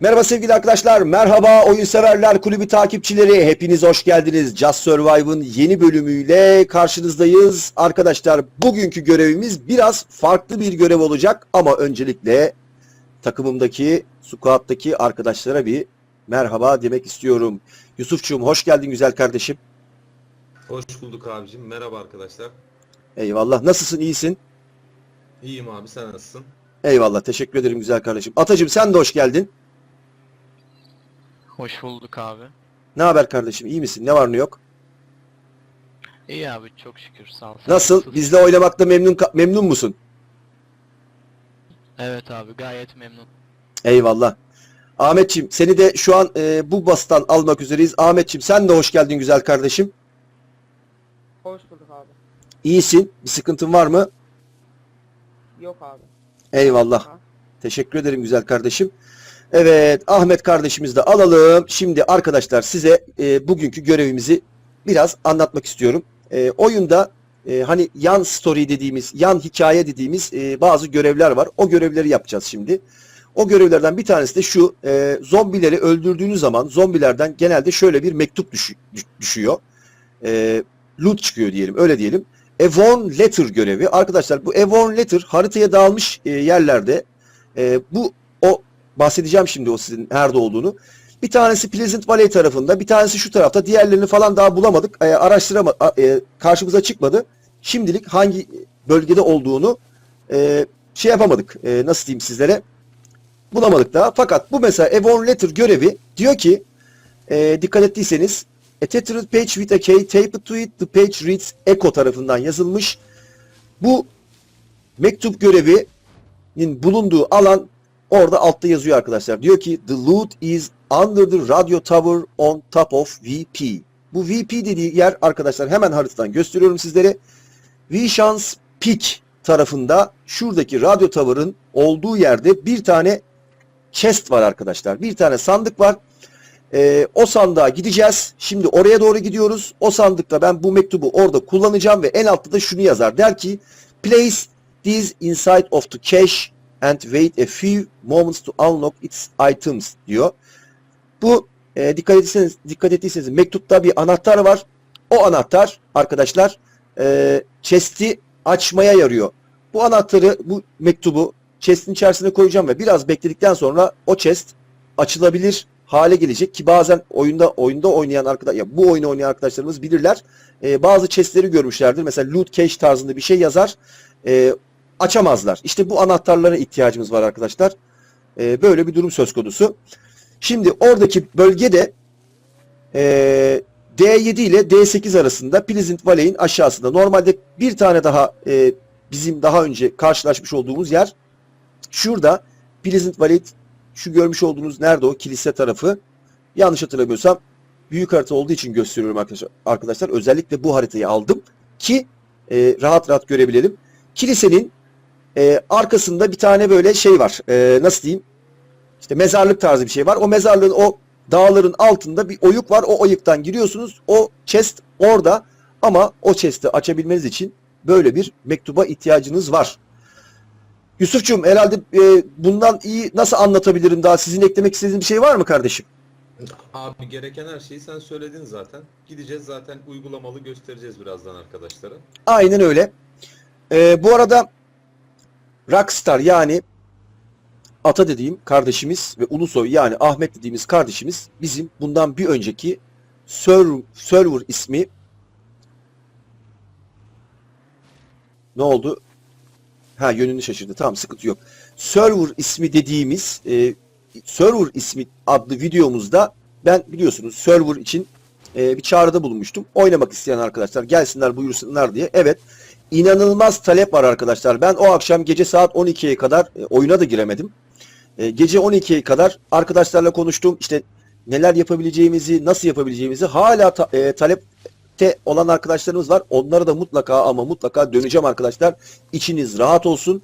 Merhaba sevgili arkadaşlar, merhaba oyun severler kulübü takipçileri. Hepiniz hoş geldiniz. Just Survive'ın yeni bölümüyle karşınızdayız. Arkadaşlar bugünkü görevimiz biraz farklı bir görev olacak ama öncelikle takımımdaki, squad'daki arkadaşlara bir merhaba demek istiyorum. Yusufçuğum hoş geldin güzel kardeşim. Hoş bulduk abicim. Merhaba arkadaşlar. Eyvallah. Nasılsın? iyisin? İyiyim abi sen nasılsın? Eyvallah. Teşekkür ederim güzel kardeşim. Atacığım sen de hoş geldin. Hoş bulduk abi. Ne haber kardeşim? İyi misin? Ne var ne yok? İyi abi çok şükür sağ ol. Nasıl? Bizle oynamakta memnun memnun musun? Evet abi gayet memnun. Eyvallah. Ahmetçim seni de şu an e, bu bastan almak üzereyiz. Ahmetçim sen de hoş geldin güzel kardeşim. Hoş bulduk abi. İyisin. Bir sıkıntın var mı? Yok abi. Eyvallah. Ha. Teşekkür ederim güzel kardeşim. Evet Ahmet kardeşimizi de alalım. Şimdi arkadaşlar size e, bugünkü görevimizi biraz anlatmak istiyorum. E, oyunda e, hani yan story dediğimiz, yan hikaye dediğimiz e, bazı görevler var. O görevleri yapacağız şimdi. O görevlerden bir tanesi de şu. E, zombileri öldürdüğünüz zaman zombilerden genelde şöyle bir mektup düş- düşüyor. E, loot çıkıyor diyelim. Öyle diyelim. Evon Letter görevi. Arkadaşlar bu Evon Letter haritaya dağılmış e, yerlerde e, bu bahsedeceğim şimdi o sizin nerede olduğunu. Bir tanesi Pleasant Valley tarafında, bir tanesi şu tarafta. Diğerlerini falan daha bulamadık. E, araştırama e, karşımıza çıkmadı. Şimdilik hangi bölgede olduğunu e, şey yapamadık. E, nasıl diyeyim sizlere? Bulamadık daha. Fakat bu mesela Evon Letter görevi diyor ki e, dikkat ettiyseniz A tethered page with a key taped to it. The page reads Echo tarafından yazılmış. Bu mektup görevinin bulunduğu alan orada altta yazıyor arkadaşlar. Diyor ki the loot is under the radio tower on top of VP. Bu VP dediği yer arkadaşlar hemen haritadan gösteriyorum sizlere. Vishans Peak tarafında şuradaki radyo tower'ın olduğu yerde bir tane chest var arkadaşlar. Bir tane sandık var. Ee, o sandığa gideceğiz. Şimdi oraya doğru gidiyoruz. O sandıkta ben bu mektubu orada kullanacağım ve en altta da şunu yazar. Der ki place these inside of the cache and wait a few moments to unlock its items diyor. Bu e, dikkat ettiyseniz, dikkat ettiyseniz mektupta bir anahtar var. O anahtar arkadaşlar e, chest'i açmaya yarıyor. Bu anahtarı, bu mektubu chest'in içerisine koyacağım ve biraz bekledikten sonra o chest açılabilir hale gelecek ki bazen oyunda oyunda oynayan arkadaş ya bu oyunu oynayan arkadaşlarımız bilirler. Ee, bazı chestleri görmüşlerdir. Mesela loot cache tarzında bir şey yazar. Ee, açamazlar. İşte bu anahtarlara ihtiyacımız var arkadaşlar. Ee, böyle bir durum söz konusu. Şimdi oradaki bölgede ee, D7 ile D8 arasında Pleasant Valley'in aşağısında. Normalde bir tane daha ee, bizim daha önce karşılaşmış olduğumuz yer şurada Pleasant Valley şu görmüş olduğunuz nerede o kilise tarafı yanlış hatırlamıyorsam büyük harita olduğu için gösteriyorum. Arkadaşlar özellikle bu haritayı aldım ki e, rahat rahat görebilelim. Kilisenin e, arkasında bir tane böyle şey var. E, nasıl diyeyim? İşte mezarlık tarzı bir şey var. O mezarlığın o dağların altında bir oyuk var. O oyuktan giriyorsunuz. O chest orada ama o chest'i açabilmeniz için böyle bir mektuba ihtiyacınız var. Yusufçum herhalde e, bundan iyi nasıl anlatabilirim daha? Sizin eklemek istediğiniz bir şey var mı kardeşim? Abi gereken her şeyi sen söyledin zaten. Gideceğiz zaten uygulamalı göstereceğiz birazdan arkadaşlara. Aynen öyle. E, bu arada Rockstar yani Ata dediğim kardeşimiz ve Ulusoy yani Ahmet dediğimiz kardeşimiz bizim bundan bir önceki server, server ismi ne oldu? Ha yönünü şaşırdı. Tamam sıkıntı yok. Server ismi dediğimiz e, server ismi adlı videomuzda ben biliyorsunuz server için e, bir çağrıda bulunmuştum. Oynamak isteyen arkadaşlar gelsinler buyursunlar diye. Evet inanılmaz talep var arkadaşlar. Ben o akşam gece saat 12'ye kadar e, oyuna da giremedim. E, gece 12'ye kadar arkadaşlarla konuştum. İşte neler yapabileceğimizi, nasıl yapabileceğimizi hala ta- e, talepte olan arkadaşlarımız var. Onlara da mutlaka ama mutlaka döneceğim arkadaşlar. İçiniz rahat olsun.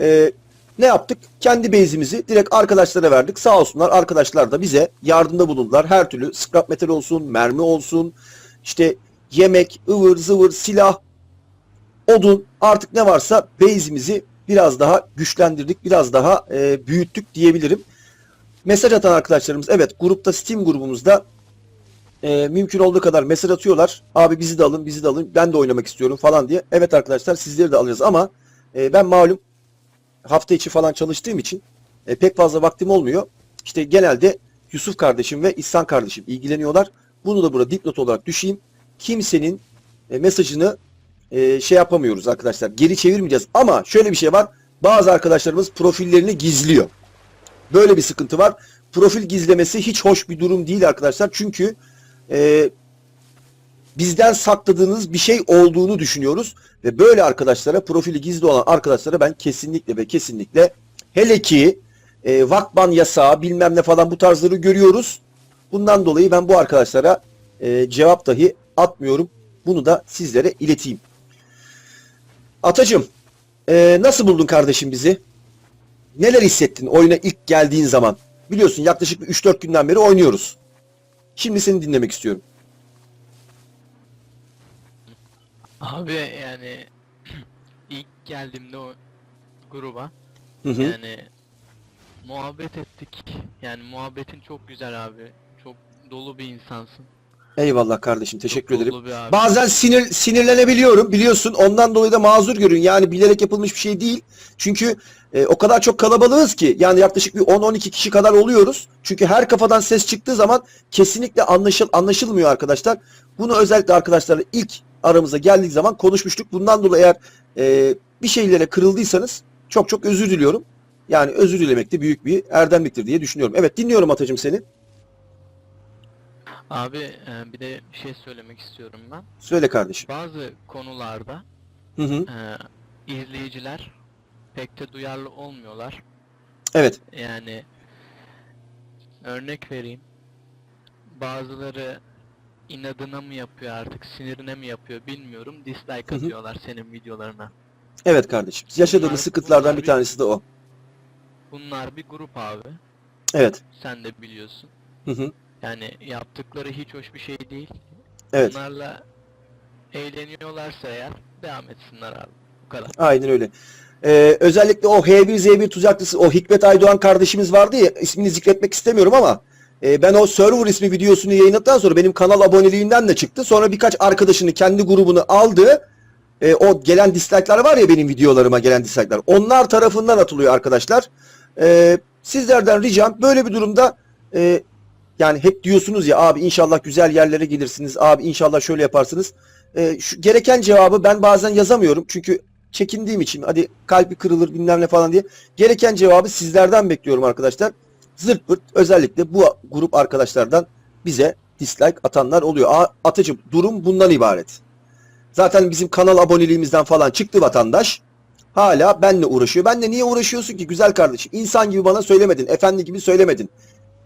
E, ne yaptık? Kendi base'imizi direkt arkadaşlara verdik. Sağ olsunlar arkadaşlar da bize yardımda bulundular. Her türlü scrap metal olsun, mermi olsun, işte yemek, ıvır zıvır, silah, odun artık ne varsa base'imizi biraz daha güçlendirdik, biraz daha e, büyüttük diyebilirim. mesaj atan arkadaşlarımız evet grupta Steam grubumuzda e, mümkün olduğu kadar mesaj atıyorlar. Abi bizi de alın, bizi de alın. Ben de oynamak istiyorum falan diye. Evet arkadaşlar sizleri de alacağız ama e, ben malum hafta içi falan çalıştığım için e, pek fazla vaktim olmuyor. İşte genelde Yusuf kardeşim ve İhsan kardeşim ilgileniyorlar. Bunu da burada dipnot olarak düşeyim. Kimsenin e, mesajını e, şey yapamıyoruz arkadaşlar. Geri çevirmeyeceğiz. Ama şöyle bir şey var. Bazı arkadaşlarımız profillerini gizliyor. Böyle bir sıkıntı var. Profil gizlemesi hiç hoş bir durum değil arkadaşlar. Çünkü e, bizden sakladığınız bir şey olduğunu düşünüyoruz. Ve böyle arkadaşlara, profili gizli olan arkadaşlara ben kesinlikle ve kesinlikle hele ki e, vakban yasağı bilmem ne falan bu tarzları görüyoruz. Bundan dolayı ben bu arkadaşlara e, cevap dahi atmıyorum. Bunu da sizlere ileteyim. Atacım, e, nasıl buldun kardeşim bizi? Neler hissettin oyuna ilk geldiğin zaman? Biliyorsun yaklaşık bir 3-4 günden beri oynuyoruz. Şimdi seni dinlemek istiyorum. Abi yani ilk geldiğimde o gruba Hı hı. yani muhabbet ettik. Yani muhabbetin çok güzel abi. Çok dolu bir insansın. Eyvallah kardeşim teşekkür Çok ederim. dolu bir abi. Bazen sinir sinirlenebiliyorum biliyorsun. Ondan dolayı da mazur görün. Yani bilerek yapılmış bir şey değil. Çünkü e, o kadar çok kalabalığız ki yani yaklaşık bir 10-12 kişi kadar oluyoruz. Çünkü her kafadan ses çıktığı zaman kesinlikle anlaşıl anlaşılmıyor arkadaşlar. Bunu özellikle arkadaşlarla ilk aramıza geldiği zaman konuşmuştuk. Bundan dolayı eğer e, bir şeylere kırıldıysanız çok çok özür diliyorum. Yani özür dilemek de büyük bir erdemliktir diye düşünüyorum. Evet dinliyorum Atacığım seni. Abi e, bir de bir şey söylemek istiyorum ben. Söyle kardeşim. Bazı konularda Hı hı. e, izleyiciler pek de duyarlı olmuyorlar. Evet. Yani örnek vereyim. Bazıları inadına mı yapıyor artık, sinirine mi yapıyor bilmiyorum. Dislike Hı hı. atıyorlar senin videolarına. Evet kardeşim. Yaşadığımız Bunlar- sıkıntılardan bunlar bir bir- tanesi de o. Bunlar bir grup abi. Evet. Sen de biliyorsun. Hı hı. Yani yaptıkları hiç hoş bir şey değil. Evet. Bunlarla eğleniyorlarsa eğer devam etsinler abi. Bu kadar. Aynen öyle. Ee, özellikle o H1Z1 tuzaklısı o Hikmet Aydoğan kardeşimiz vardı ya ismini zikretmek istemiyorum ama e, ben o server ismi videosunu yayınladıktan sonra benim kanal aboneliğinden de çıktı. Sonra birkaç arkadaşını kendi grubunu aldı. E, o gelen dislike'lar var ya benim videolarıma gelen dislike'lar. Onlar tarafından atılıyor arkadaşlar. E, sizlerden ricam böyle bir durumda e, yani hep diyorsunuz ya abi inşallah güzel yerlere gelirsiniz. Abi inşallah şöyle yaparsınız. E, şu gereken cevabı ben bazen yazamıyorum. Çünkü çekindiğim için hadi kalbi kırılır bilmem ne falan diye. Gereken cevabı sizlerden bekliyorum arkadaşlar. Zırt pırt özellikle bu grup arkadaşlardan bize dislike atanlar oluyor. A- Atıcım durum bundan ibaret. Zaten bizim kanal aboneliğimizden falan çıktı vatandaş. Hala benle uğraşıyor. Benle niye uğraşıyorsun ki güzel kardeşim? İnsan gibi bana söylemedin. Efendi gibi söylemedin.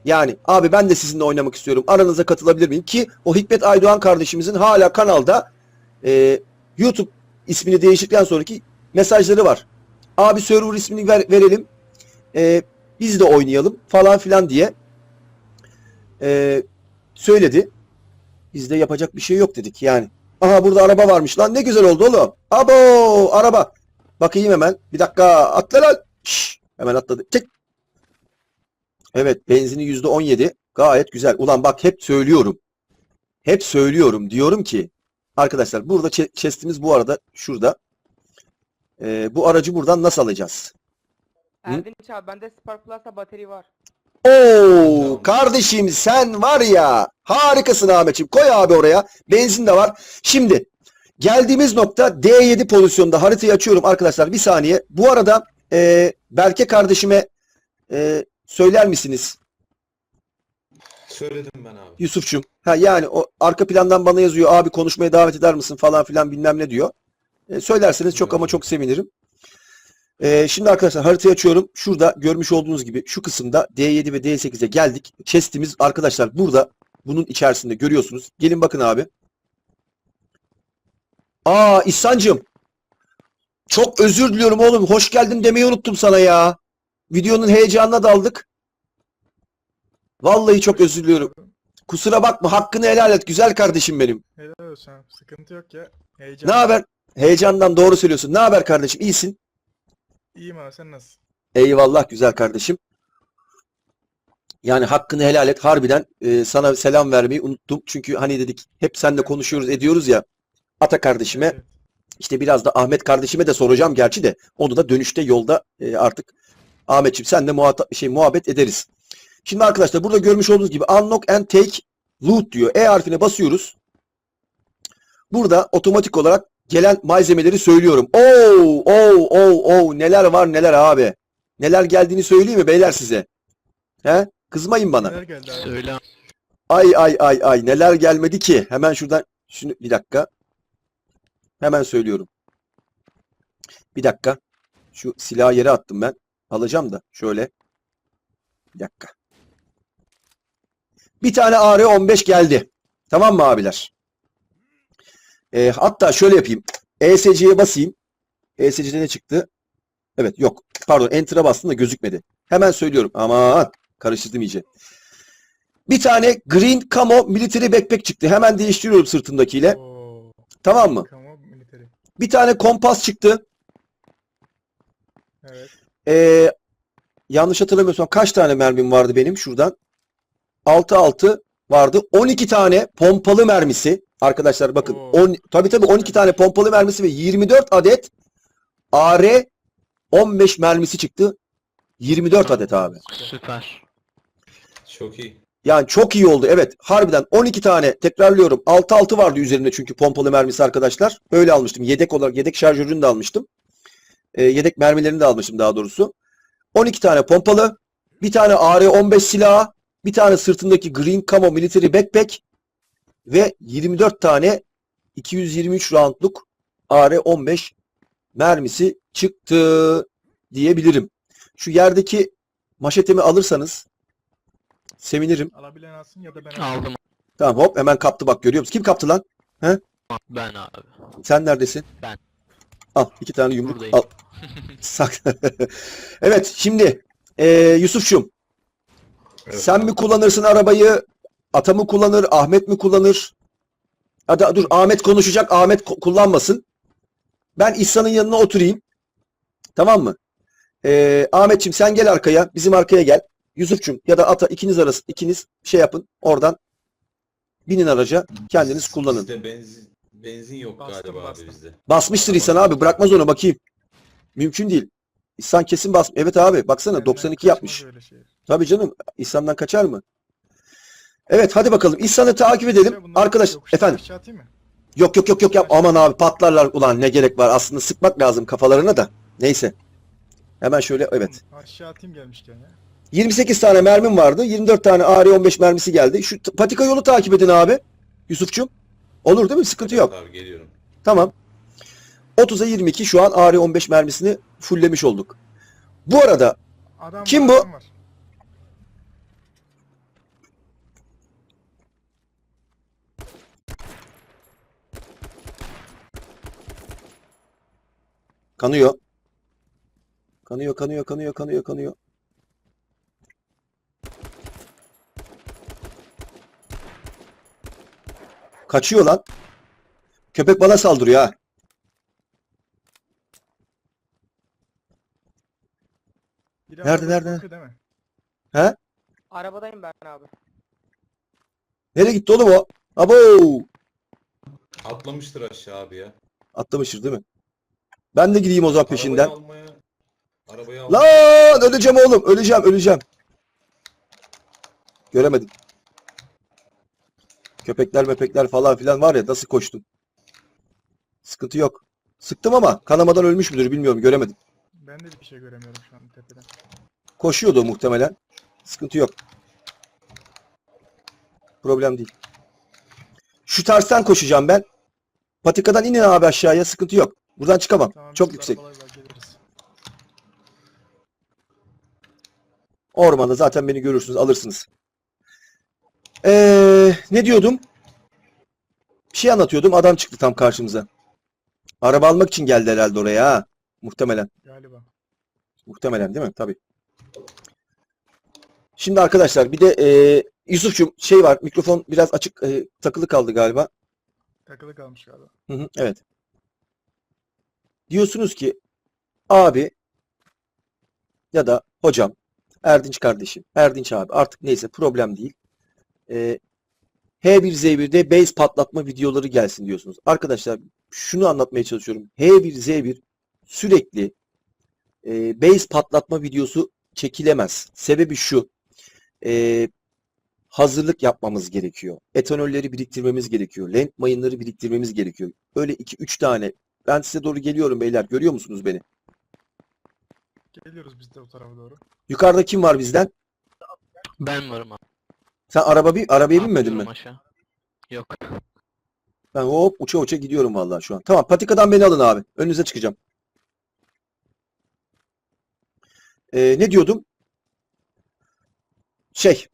Yani abi ben de sizinle oynamak istiyorum. Aranıza katılabilir miyim? Ki o Hikmet Aydoğan kardeşimizin hala kanalda e, YouTube ismini değiştikten sonraki mesajları var. Abi server ismini ver, verelim. E, biz de oynayalım falan filan diye e, söyledi. Biz de yapacak bir şey yok dedik yani. Aha burada araba varmış lan ne güzel oldu oğlum. Abo araba. Bakayım hemen. Bir dakika atla lan. Şşş, hemen atladı. Çek. Evet benzini yüzde on yedi. Gayet güzel. Ulan bak hep söylüyorum. Hep söylüyorum. Diyorum ki arkadaşlar burada chestimiz bu arada şurada. Ee, bu aracı buradan nasıl alacağız? Hı? Erdinç abi bende Spark Plus'ta bateri var. Oo kardeşim sen var ya harikasın Ahmetciğim. Koy abi oraya. Benzin de var. Şimdi geldiğimiz nokta D7 pozisyonda haritayı açıyorum arkadaşlar bir saniye. Bu arada e, Berke kardeşime e, söyler misiniz Söyledim ben abi. Yusuf'cum? Ha yani o arka plandan bana yazıyor abi konuşmaya davet eder misin falan filan bilmem ne diyor. E, söylerseniz çok ama çok sevinirim. E, şimdi arkadaşlar haritayı açıyorum. Şurada görmüş olduğunuz gibi şu kısımda D7 ve D8'e geldik. Chest'imiz arkadaşlar burada bunun içerisinde görüyorsunuz. Gelin bakın abi. Aa İhsan'cığım. Çok özür diliyorum oğlum. Hoş geldin demeyi unuttum sana ya. Videonun heyecanına daldık. Vallahi çok özür diliyorum. Kusura bakma hakkını helal et güzel kardeşim benim. Helal olsun. Sıkıntı yok ya. Heyecan. Ne haber? Heyecandan doğru söylüyorsun. Ne haber kardeşim? İyisin. İyiyim abi sen nasılsın? Eyvallah güzel kardeşim. Yani hakkını helal et. Harbiden e, sana selam vermeyi unuttum. Çünkü hani dedik hep seninle konuşuyoruz ediyoruz ya. Ata kardeşime Evet. işte biraz da Ahmet kardeşime de soracağım gerçi de. Onu da dönüşte yolda e, artık Ahmetciğim senle muhatap şey muhabbet ederiz. Şimdi arkadaşlar burada görmüş olduğunuz gibi unlock and take loot diyor. E harfine basıyoruz. Burada otomatik olarak gelen malzemeleri söylüyorum. Oo, oo, oo, oo neler var neler abi. Neler geldiğini söyleyeyim mi beyler size? He? Kızmayın bana. Neler geldi abi? Söyle Ay ay ay ay neler gelmedi ki? Hemen şuradan şunu bir dakika. Hemen söylüyorum. Bir dakika. Şu silahı yere attım ben. Alacağım da şöyle. Bir dakika. Bir tane AR-15 geldi. Tamam mı abiler? Ee, hatta şöyle yapayım. ESC'ye basayım. ESC'de ne çıktı? Evet yok. Pardon Enter'a bastım da gözükmedi. Hemen söylüyorum. Aman karıştırdım iyice. Bir tane Green Camo Military Backpack çıktı. Hemen değiştiriyorum sırtımdakiyle. Oo. Tamam mı? Camo military. Bir tane kompas çıktı. Evet. Ee, yanlış hatırlamıyorsam kaç tane mermim vardı benim şuradan? 6 6 vardı. 12 tane pompalı mermisi. Arkadaşlar bakın. Oo. 10 tabii tabii 12 tane pompalı mermisi ve 24 adet AR 15 mermisi çıktı. 24 adet abi. süper. Çok iyi. Yani çok iyi oldu. Evet. Harbiden 12 tane tekrarlıyorum. 6 6 vardı üzerinde çünkü pompalı mermisi arkadaşlar. Öyle almıştım. Yedek olarak yedek şarjörünü de almıştım. Ee, yedek mermilerini de almıştım daha doğrusu. 12 tane pompalı, bir tane AR-15 silahı, bir tane sırtındaki Green Camo Military Backpack ve 24 tane 223 roundluk AR-15 mermisi çıktı diyebilirim. Şu yerdeki maşetemi alırsanız sevinirim. Alabilen alsın ya da ben Aldım Tamam hop hemen kaptı bak görüyor musun? Kim kaptı lan? ben abi. Sen neredesin? Ben. Al iki tane yumruk Buradayım. al. Sak. evet şimdi eee Yusuf'cum Evet, sen mi kullanırsın arabayı? Ata mı kullanır? Ahmet mi kullanır? Hadi dur Ahmet konuşacak. Ahmet ko- kullanmasın. Ben İhsan'ın yanına oturayım. Tamam mı? Eee Ahmetçim sen gel arkaya. Bizim arkaya gel. Yusuf'cum ya da Ata ikiniz arası ikiniz şey yapın. Oradan binin araca. Kendiniz kullanın. Bizde benzin, benzin yok Bastım, galiba bastım. abi bizde. Basmıştır İhsan abi. Bırakmaz onu bakayım. Mümkün değil. İhsan kesin bas. Evet abi baksana Benden 92 kaçmaz yapmış. öyle şey. Tabii canım. İhsan'dan kaçar mı? Evet hadi bakalım. İhsan'ı takip edelim. Arkadaş yokuştan efendim. aşağı atayım mı? Yok yok yok yok yap. Aman abi patlarlar. Ulan ne gerek var. Aslında sıkmak lazım kafalarına da. Neyse. Hemen şöyle evet. Oğlum, Aşağı atayım gelmişken ya. 28 tane mermim vardı. 24 tane AR-15 mermisi geldi. Şu t- patika yolu takip edin abi. Yusuf'cum. Olur değil mi? Sıkıntı yok. Evet Abi geliyorum. Tamam. 30'a 22 şu an AR-15 mermisini fulllemiş olduk. Bu arada Adam Kim var, bu? adam var. kanıyor. Kanıyor, kanıyor, kanıyor, kanıyor, kanıyor. Kaçıyor lan. Köpek bana saldırıyor ha. Biri Nerede, nerede? değil mi? Arabadayım ben abi. Nereye gitti oğlum o? Abo! Atlamıştır aşağı abi ya. Atlamışır değil mi? Ben de gideyim o zaman peşinden. Arabayı almaya. Arabayı almaya. Lan öleceğim oğlum. Öleceğim, öleceğim. Göremedim. Köpekler mepekler falan filan var ya nasıl koştum. Sıkıntı yok. Sıktım ama kanamadan ölmüş müdür bilmiyorum göremedim. Ben de bir şey göremiyorum şu an tepeden. Koşuyordu muhtemelen. Sıkıntı yok. Problem değil. Şu tersten koşacağım ben. Patikadan inin abi aşağıya sıkıntı yok. Buradan çıkamam. Tamam, Çok yüksek. Ormanda zaten beni görürsünüz, alırsınız. Ee, ne diyordum? Bir şey anlatıyordum. Adam çıktı tam karşımıza. Araba almak için geldi herhalde oraya ha. Muhtemelen. Galiba. Muhtemelen değil mi? Tabii. Şimdi arkadaşlar bir de e, Yusuf'cum şey var. Mikrofon biraz açık e, takılı kaldı galiba. Takılı kalmış galiba. Hı hı, evet. Diyorsunuz ki abi ya da hocam Erdinç kardeşim. Erdinç abi. Artık neyse problem değil. Ee, H1Z1'de base patlatma videoları gelsin diyorsunuz. Arkadaşlar şunu anlatmaya çalışıyorum. H1Z1 sürekli e, base patlatma videosu çekilemez. Sebebi şu. E, hazırlık yapmamız gerekiyor. Etanolleri biriktirmemiz gerekiyor. Land mayınları biriktirmemiz gerekiyor. Öyle 2-3 tane. Ben size doğru geliyorum beyler. Görüyor musunuz beni? Geliyoruz biz de o tarafa doğru. Yukarıda kim var bizden? Ben varım abi. Sen araba bir arabaya binmedin mi? Atlıyorum aşağı. Yok. Ben hop uça uça gidiyorum vallahi şu an. Tamam patikadan beni alın abi. Önünüze çıkacağım. Ee, ne diyordum? Şey.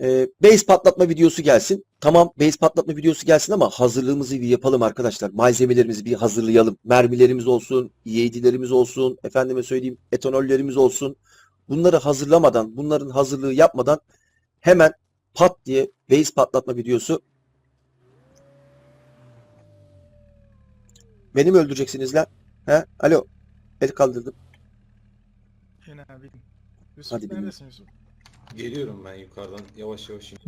E, base patlatma videosu gelsin. Tamam base patlatma videosu gelsin ama hazırlığımızı bir yapalım arkadaşlar. Malzemelerimizi bir hazırlayalım. Mermilerimiz olsun, EAD'lerimiz olsun, efendime söyleyeyim etanollerimiz olsun. Bunları hazırlamadan, bunların hazırlığı yapmadan hemen pat diye base patlatma videosu Beni mi öldüreceksiniz lan? He? Alo. El kaldırdım. Yine abi. Yusuf Hadi bindim. neredesin Yusuf? Geliyorum ben yukarıdan yavaş yavaş. in-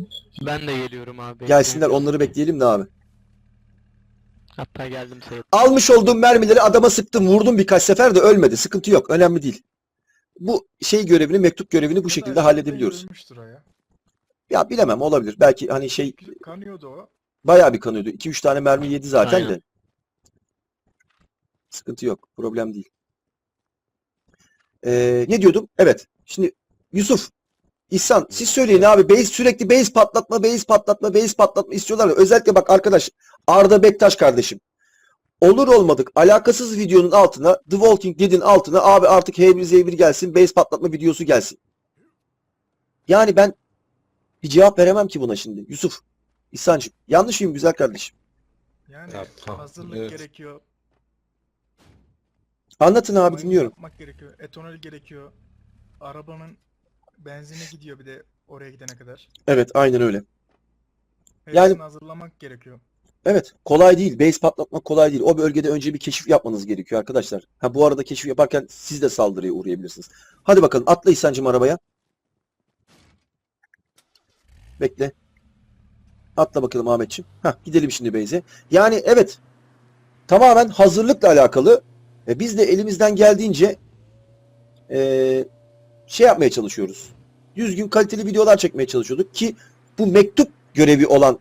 Ben de geliyorum abi. Gelsinler onları bekleyelim de abi. Hatta geldim sayılır. Almış olduğum mermileri adama sıktım. Vurdum birkaç sefer de ölmedi. Sıkıntı yok. Önemli değil. Bu şey görevini, mektup görevini bu şekilde halledebiliyoruz. Ölmüştür o ya. Ya bilemem olabilir. Belki hani şey Kanıyordu o. bayağı bir kanıyordu. 2-3 tane mermi yedi zaten Aynen. de. Sıkıntı yok. Problem değil. Ee, ne diyordum? Evet. Şimdi Yusuf, İhsan siz söyleyin abi. Base sürekli base patlatma, base patlatma, base patlatma istiyorlar. ya. Özellikle bak arkadaş Arda Bektaş kardeşim. Olur olmadık alakasız videonun altına The Walking Dead'in altına abi artık H1Z1 gelsin base patlatma videosu gelsin. Yani ben bir cevap veremem ki buna şimdi. Yusuf, İhsan'cığım yanlış mıyım güzel kardeşim? Yani Ya, tamam, hazırlık evet. gerekiyor. Anlatın abi mayın dinliyorum. Yapmak gerekiyor. Etanol gerekiyor. Arabanın benzini gidiyor bir de oraya gidene kadar. Evet aynen öyle. Hepsini Yani- hazırlamak gerekiyor. Evet kolay değil. Base patlatmak kolay değil. O bölgede önce bir keşif yapmanız gerekiyor arkadaşlar. Ha bu arada keşif yaparken siz de saldırıya uğrayabilirsiniz. Hadi bakalım atla İhsan'cığım arabaya. Bekle. Atla bakalım Ahmetciğim. Hah gidelim şimdi base'e. Yani evet tamamen hazırlıkla alakalı. E, biz de elimizden geldiğince e, şey yapmaya çalışıyoruz. Düzgün kaliteli videolar çekmeye çalışıyorduk ki bu mektup görevi olan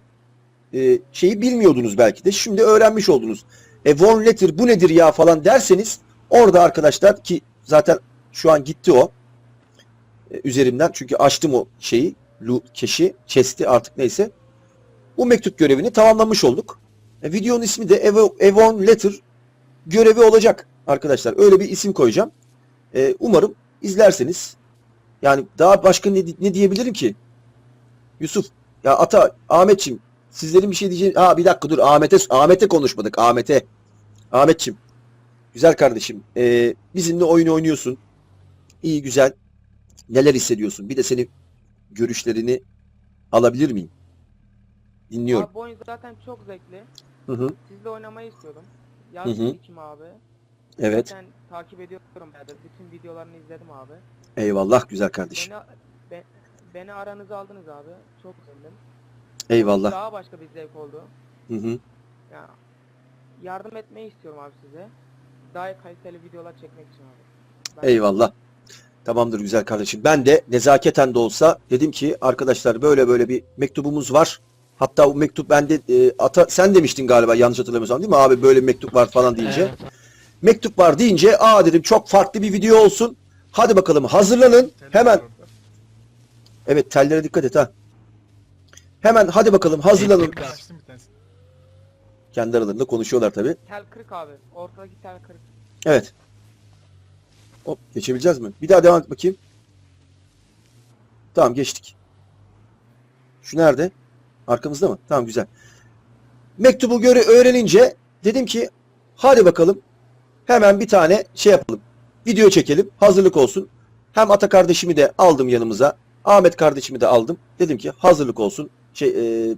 e, şeyi bilmiyordunuz belki de. Şimdi öğrenmiş oldunuz. E warn letter bu nedir ya falan derseniz orada arkadaşlar ki zaten şu an gitti o e, üzerimden çünkü açtım o şeyi lu keşi chest'i artık neyse. Bu mektup görevini tamamlamış olduk. E, videonun ismi de Evo, Evon Letter görevi olacak arkadaşlar. Öyle bir isim koyacağım. E, umarım izlerseniz. Yani daha başka ne, ne diyebilirim ki? Yusuf ya Ata Ahmetçim Sizlerin bir şey diyeceğim. Ha bir dakika dur Ahmet'e Ahmet'e konuşmadık. Ahmet'e. Ahmetçim. Güzel kardeşim. Ee, bizimle oyun oynuyorsun. İyi güzel. Neler hissediyorsun? Bir de senin görüşlerini alabilir miyim? Dinliyorum. Abi bu oyun zaten çok zevkli. Hı hı. Sizle oynamayı istiyordum. Hı hı. Yazdım kim abi. Evet. Zaten takip ediyorum bayağıdır. Bütün videolarını izledim abi. Eyvallah güzel kardeşim. Beni, be- beni aranıza aldınız abi. Çok sevindim. Eyvallah. Daha başka bir zevk oldu. Hı hı. Ya yardım etmeyi istiyorum abi size. Daha kaliteli videolar çekmek için abi. Ben- Eyvallah. Tamamdır güzel kardeşim. Ben de nezaketen de olsa dedim ki arkadaşlar böyle böyle bir mektubumuz var. Hatta bu mektup bende e, ata sen demiştin galiba yanlış hatırlamıyorsam değil mi abi böyle bir mektup var falan deyince. Evet. Mektup var deyince aa dedim çok farklı bir video olsun. Hadi bakalım hazırlanın. Hemen evet tellere dikkat et ha. Hemen hadi bakalım hazırlanın. Kendi aralarında konuşuyorlar tabi. Tel kırık abi. Ortadaki tel kırık. Evet. Hop geçebileceğiz mi? Bir daha devam et bakayım. Tamam geçtik. Şu nerede? Arkamızda mı? Tamam güzel. Mektubu göre öğrenince dedim ki hadi bakalım hemen bir tane şey yapalım. Video çekelim. Hazırlık olsun. Hem Ata kardeşimi de aldım yanımıza. Ahmet kardeşimi de aldım. Dedim ki hazırlık olsun. Şey, e,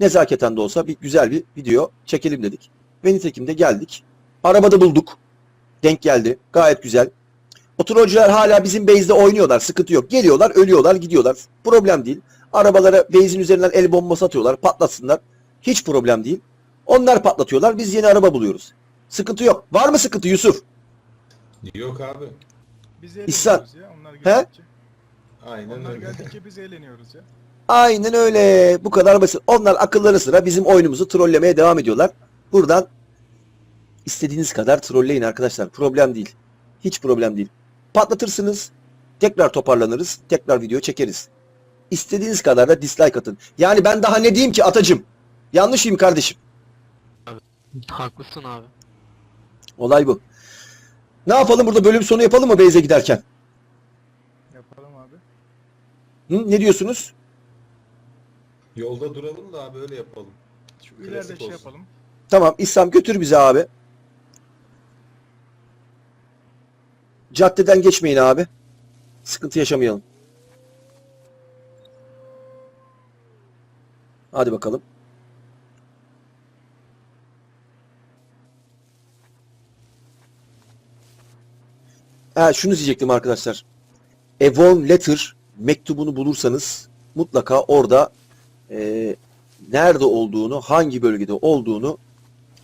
nezaketen de olsa bir güzel bir video çekelim dedik. Ve nitekim de geldik. Arabada bulduk. Denk geldi. Gayet güzel. O trollcüler hala bizim base'de oynuyorlar. Sıkıntı yok. Geliyorlar, ölüyorlar, gidiyorlar. Problem değil. Arabalara base'in üzerinden el bombası atıyorlar. Patlatsınlar. Hiç problem değil. Onlar patlatıyorlar. Biz yeni araba buluyoruz. Sıkıntı yok. Var mı sıkıntı Yusuf? Yok abi. Biz İhsan. eğleniyoruz ya. Onlar geldikçe. Aynen Onlar öyle. geldikçe biz eğleniyoruz ya. Aynen öyle. Bu kadar basit. Onlar akılları sıra bizim oyunumuzu trollemeye devam ediyorlar. Buradan istediğiniz kadar trolleyin arkadaşlar. Problem değil. Hiç problem değil. Patlatırsınız. Tekrar toparlanırız. Tekrar video çekeriz. İstediğiniz kadar da dislike atın. Yani ben daha ne diyeyim ki atacım? Yanlış mıyım kardeşim? Haklısın abi. Olay bu. Ne yapalım burada bölüm sonu yapalım mı Beyze giderken? Yapalım abi. Hı? Ne diyorsunuz? Yolda duralım da abi öyle yapalım. Şu Klasik ileride şey olsun. yapalım. Tamam İslam götür bizi abi. Caddeden geçmeyin abi. Sıkıntı yaşamayalım. Hadi bakalım. Ha, şunu diyecektim arkadaşlar. Evon Letter mektubunu bulursanız mutlaka orada e, nerede olduğunu, hangi bölgede olduğunu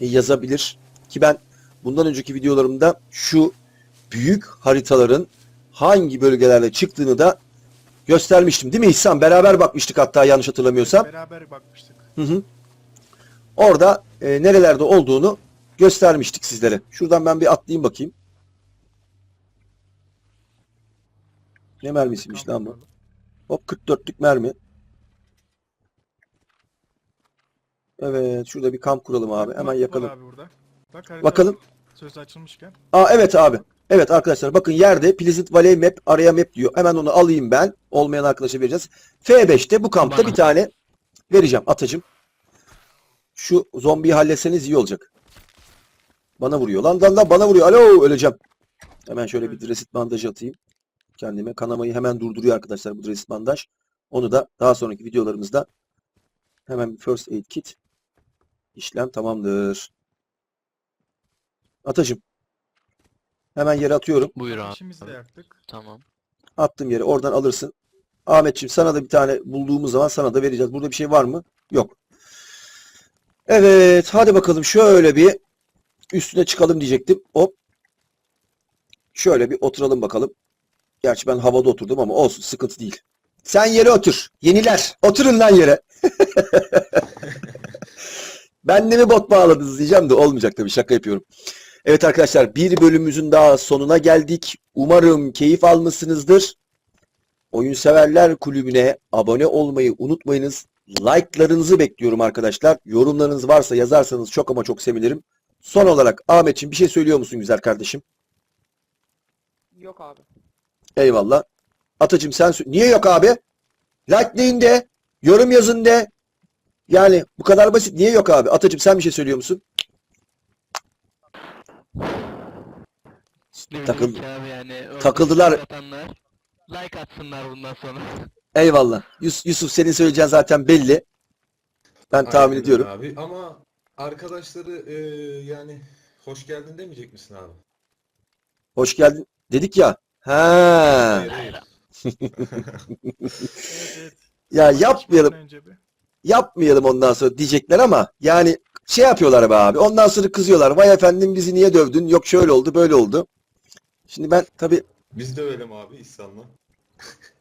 yazabilir. Ki ben bundan önceki videolarımda şu büyük haritaların hangi bölgelerde çıktığını da göstermiştim. Değil mi İhsan? Beraber bakmıştık hatta yanlış hatırlamıyorsam. Beraber bakmıştık. Hı hı. Orada e, nerelerde olduğunu göstermiştik sizlere. Şuradan ben bir atlayayım bakayım. Ne mermisiymiş lan bu? Hop 44'lük mermi. Evet şurada bir kamp kuralım abi. Hemen yakalım. Abi burada. Bak Bakalım. Söz açılmışken. Aa evet abi. Evet arkadaşlar bakın yerde Pleasant Valley Map araya map diyor. Hemen onu alayım ben. Olmayan arkadaşa vereceğiz. F5'te bu kampta Bana. bir tane vereceğim atacım. Şu zombiyi halletseniz iyi olacak. Bana vuruyor. Lan lan lan bana vuruyor. Alo öleceğim. Hemen şöyle bir dresit bandajı atayım. Kendime kanamayı hemen durduruyor arkadaşlar bu dresit bandaj. Onu da daha sonraki videolarımızda hemen bir first aid kit işlem tamamdır. Atacım. Hemen yere atıyorum. Buyur abi. İşimizi de yaktık. Tamam. Attım yere. Oradan alırsın. Ahmetciğim sana da bir tane bulduğumuz zaman sana da vereceğiz. Burada bir şey var mı? Yok. Evet. Hadi bakalım. Şöyle bir üstüne çıkalım diyecektim. Hop. Şöyle bir oturalım bakalım. Gerçi ben havada oturdum ama olsun. Sıkıntı değil. Sen yere otur. Yeniler. Oturun lan yere. ben de mi bot bağladınız diyeceğim de olmayacak tabii. Şaka yapıyorum. Evet arkadaşlar bir bölümümüzün daha sonuna geldik. Umarım keyif almışsınızdır. Oyun Severler Kulübü'ne abone olmayı unutmayınız. Like'larınızı bekliyorum arkadaşlar. Yorumlarınız varsa yazarsanız çok ama çok sevinirim. Son olarak Ahmetciğim bir şey söylüyor musun güzel kardeşim? Yok abi. Eyvallah. Atacığım sen Niye yok abi? Like'layın de, yorum yazın de. Yani bu kadar basit. Niye yok abi? Atacığım sen bir şey söylüyor musun? Ne Takıl- bileyim ki abi yani. takıldılar. like atanlar, Like atsınlar bundan sonra. Eyvallah. Yus- Yusuf senin söyleyeceğin zaten belli. Ben tahmin Aynen ediyorum. Abi ama arkadaşları e, yani hoş geldin demeyecek misin abi? Hoş geldin. Dedik ya. Ha. Hayır hayır. Evet evet. Ya yapmayalım. Önce bir. Yapmayalım ondan sonra diyecekler ama yani şey yapıyorlar be abi. Ondan sonra kızıyorlar. Vay efendim bizi niye dövdün? Yok şöyle oldu, böyle oldu. Şimdi ben tabii Biz mi abi İhsan'la?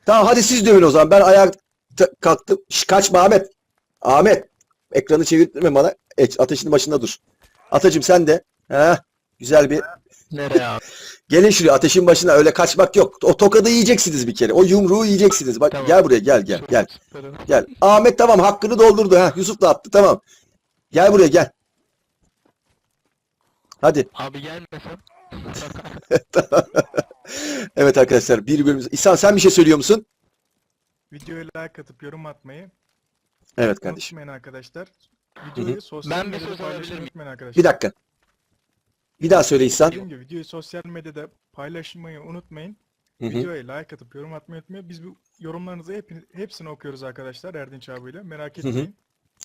tamam hadi siz dövün o zaman. Ben ayağa ta- kalktım. Şş, kaçma Ahmet. Ahmet. Ekranı çevirtme bana. E, ateşin başında dur. Atacım sen de. Ha, güzel bir Nereye abi? Gelin şuraya ateşin başına öyle kaçmak yok. O tokadı yiyeceksiniz bir kere. O yumruğu yiyeceksiniz. Bak Tamam. gel buraya gel gel gel. Gel. Ahmet tamam hakkını doldurdu ha. Yusuf da attı tamam. Gel buraya gel. Hadi. Abi gelmesem. Evet arkadaşlar bir bölüm. İhsan sen bir şey söylüyor musun? Videoya like atıp yorum atmayı Evet kardeşim. unutmayın arkadaşlar. Videoyu sosyal Ben bir medyada söz alabilir paylaşmayı miyim? unutmayın arkadaşlar. Bir dakika. Bir daha söyle İhsan. Dediğim gibi videoyu sosyal medyada paylaşmayı unutmayın. Hı hı. Videoya like atıp yorum atmayı unutmayın. Biz bu yorumlarınızı hep, hepsini okuyoruz arkadaşlar Erdinç abiyle. Merak Hı hı. etmeyin.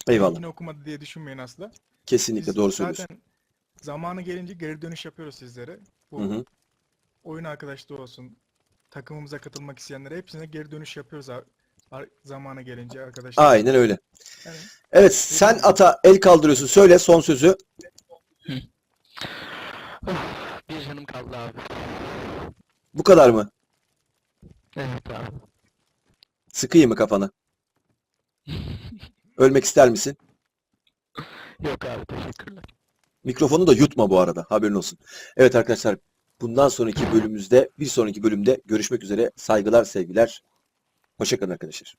Eyvallah. Yine okumadı diye düşünmeyin asla. Kesinlikle Biz doğru söylüyorsun. Zaten zamanı gelince geri dönüş yapıyoruz sizlere. Bu Hı hı. oyun arkadaşlığı olsun, takımımıza katılmak isteyenlere hepsine geri dönüş yapıyoruz abi. Ar- Zamanı gelince arkadaşlar. Aynen öyle. Yani Evet sen ata el kaldırıyorsun. Söyle son sözü. Bir canım kaldı abi. Bu kadar mı? Evet abi. Sıkayım mı kafana? Ölmek ister misin? Yok abi teşekkürler. Mikrofonu da yutma bu arada. Haberin olsun. Evet arkadaşlar bundan sonraki bölümümüzde bir sonraki bölümde görüşmek üzere. Saygılar sevgiler. Hoşçakalın arkadaşlar.